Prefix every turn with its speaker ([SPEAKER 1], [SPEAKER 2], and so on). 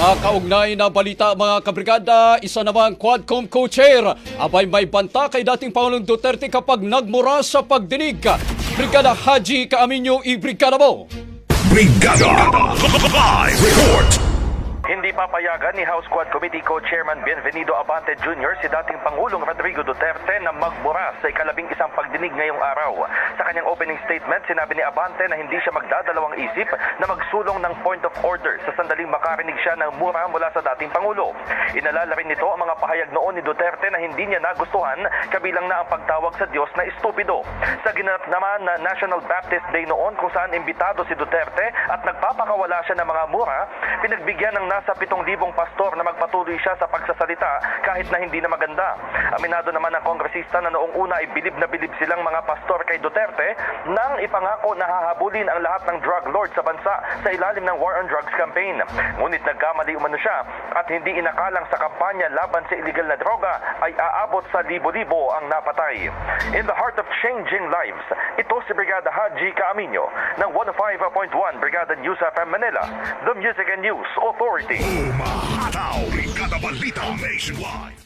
[SPEAKER 1] Sa kaugnay na balita mga kabrigada, isa namang Quadcom co-chair abay may banta kay dating Pangulong Duterte kapag nagmura sa pagdinig. Brigada Haji Kaaminyo, i-brigada mo!
[SPEAKER 2] Brigada Live Report
[SPEAKER 3] Hindi papayagan ni House Quad Committee Co-Chairman Bienvenido Abante Jr. si dating Pangulong Rodrigo Duterte na magmura sa ikalabing isang pagdinig ngayong araw. Sa kanyang opening statement, sinabi ni Abante na hindi siya magdadalawang isip na magsulong ng point of order sa sandaling makarinig siya ng mura mula sa dating Pangulo. Inalala rin nito ang mga pahayag noon ni Duterte na hindi niya nagustuhan kabilang na ang pagtawag sa Diyos na estupido. Sa ginanap naman na National Baptist Day noon kung saan imbitado si Duterte at nagpapakawala siya ng mga mura, pinagbigyan ng nasa 7,000 pastor na magpatuloy siya sa pagsasalita kahit na hindi na maganda. Aminado naman ang kongresista na noong una ay bilib na bilib silang mga pastor kay Duterte nang ipangako na hahabulin ang lahat ng drug lord sa bansa sa ilalim ng War on Drugs campaign. Ngunit nagkamali umano siya at hindi inakalang sa kampanya laban sa illegal na droga ay aabot sa libo-libo ang napatay. In the heart of changing lives, ito si Brigada Haji Kaaminyo ng 105.1 Brigada News FM Manila, the Music and News Authority.
[SPEAKER 2] Umahataw Brigada Balita Nationwide